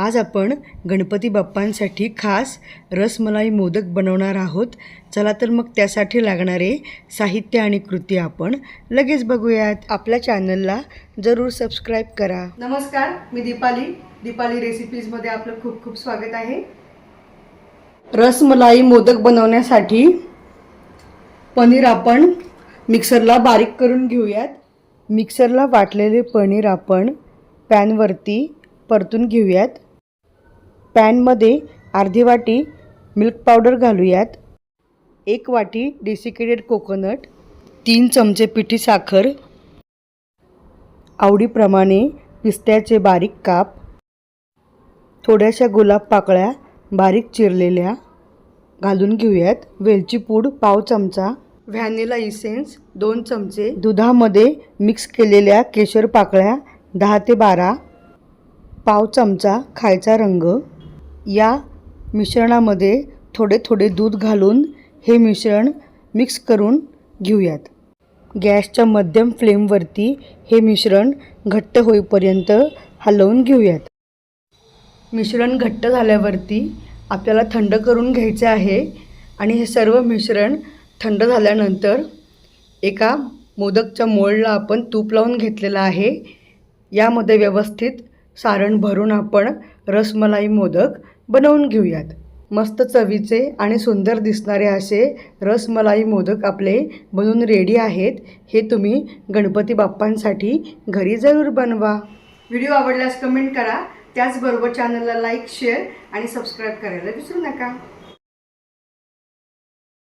आज आपण गणपती बाप्पांसाठी खास रसमलाई मोदक बनवणार आहोत. चला तर मग त्यासाठी लागणारे साहित्य आणि कृती आपण लगेच बघूयात. आपल्या चॅनलला जरूर सबस्क्राईब करा. नमस्कार मी दीपाली. दीपाली रेसिपीजमध्ये आपलं खूप खूप स्वागत आहे. रसमलाई मोदक बनवण्यासाठी पनीर आपण मिक्सरला बारीक करून घेऊयात. मिक्सरला वाटलेले पनीर आपण पॅनवरती परतून घेऊयात. पॅनमध्ये अर्धी वाटी मिल्क पावडर घालूयात. एक वाटी डेसिकेटेड कोकोनट तीन चमचे पिठी साखर आवडीप्रमाणे पिस्त्याचे बारीक काप थोड्याशा गुलाब पाकळ्या बारीक चिरलेल्या घालून घेऊयात. वेलची पूड पाव चमचा व्हॅनिला इसेन्स दोन चमचे दुधामध्ये मिक्स केलेल्या केशर पाकळ्या दहा ते बारा पाव चमचा खायचा रंग या मिश्रणामध्ये थोडे थोडे दूध घालून हे मिश्रण मिक्स करून घेऊयात. गॅसच्या मध्यम फ्लेमवरती हे मिश्रण घट्ट होईपर्यंत हलवून घेऊयात. मिश्रण घट्ट झाल्यावरती आपल्याला थंड करून घ्यायचे आहे आणि हे सर्व मिश्रण थंड झाल्यानंतर एका मोदकच्या मोळला आपण तूप लावून घेतलेलं आहे. यामध्ये व्यवस्थित सारण भरून आपण रसमलाई मोदक बनवून घेऊयात. मस्त चवीचे आणि सुंदर दिसणारे असे रसमलाई मोदक आपले बनून रेडी आहेत. हे तुम्ही गणपती बाप्पांसाठी घरी जरूर बनवा. व्हिडिओ आवडल्यास कमेंट करा. त्याचबरोबर चॅनलला लाईक शेअर आणि सबस्क्राईब करायला विसरू नका.